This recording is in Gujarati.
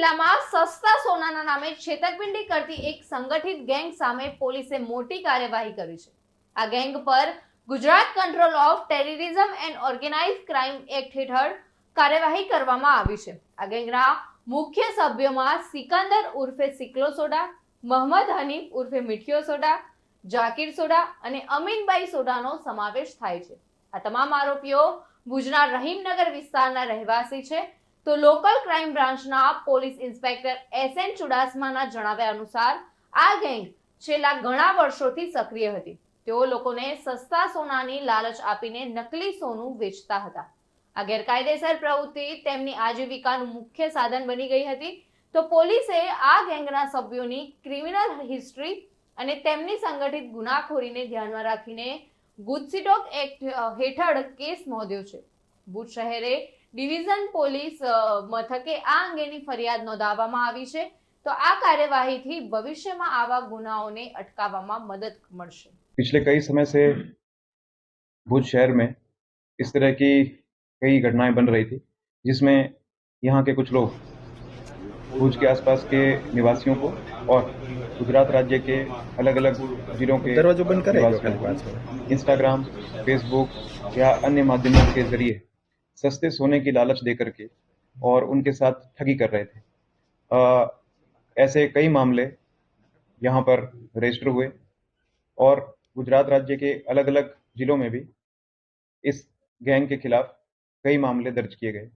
જિલ્લામાં સસ્તા સોનાના નામે છેતરપિંડી કરતી એક સંગઠિત ગેંગ સામે પોલીસે મોટી કાર્યવાહી કરી છે. આ ગેંગ પર Gujarat control of terrorism and organise crime act હેઠળ કાર્યવાહી કરવામાં આવી છે. આ ગેંગના મુખ્ય સભ્યોમાં સિકંદર ઉર્ફે સિકલો સોડા મોહમ્મદ હનીફ ઉર્ફે મીઠિયો સોડા, જાકીર સોડા અને અમીનબાઈ સોડાનો સમાવેશ થાય છે. આ તમામ આરોપીઓ ભુજના રહીમનગર વિસ્તારના રહેવાસી છે તો લોકલ ક્રાઇમ બ્રાન્ચના પોલીસ ઇન્સ્પેક્ટર એસ એન ચુડાસમાના જણાવ્યા અનુસાર આ ગેંગ છેલ્લા ઘણા વર્ષોથી સક્રિય હતી. તેઓ લોકોને સસ્તા સોનાની લાલચ આપીને નકલી સોનું વેચતા હતા. આ ગેરકાયદેસર પ્રવૃત્તિ તેમની આજીવિકાનું મુખ્ય સાધન બની ગઈ હતી. તો પોલીસે આ ગેંગના સભ્યોની ક્રિમિનલ હિસ્ટ્રી અને તેમની સંગઠિત ગુનાખોરીને ધ્યાનમાં રાખીને ગુજસીટોક એક્ટ હેઠળ કેસ નોંધ્યો છે. ભુજ શહેરે ડિવિઝન પોલીસ અ, મથકે આ અંગેની ફરિયાદ નોંધાવવામાં આવી છે તો આ કાર્યવાહીથી ભવિષ્યમાં આવા ગુનાઓને અટકાવવામાં મદદ મળશે पिछले कई समय से भुज शहर में इस तरह की कई घटनाएं बन रही थी जिसमें यहाँ के कुछ लोग भुज के आसपास के निवासियों को और गुजरात राज्य के अलग अलग जिलों के दरवाजो बंद करेगा निवासियों खाली पास में को इंस्टाग्राम फेसबुक या अन्य माध्यमों के जरिए सस्ते सोने की लालच दे करके और उनके साथ ठगी कर रहे थे। आ, ऐसे कई मामले यहाँ पर रजिस्टर हुए और गुजरात राज्य के अलग अलग जिलों में भी इस गैंग के खिलाफ कई मामले दर्ज किए गए।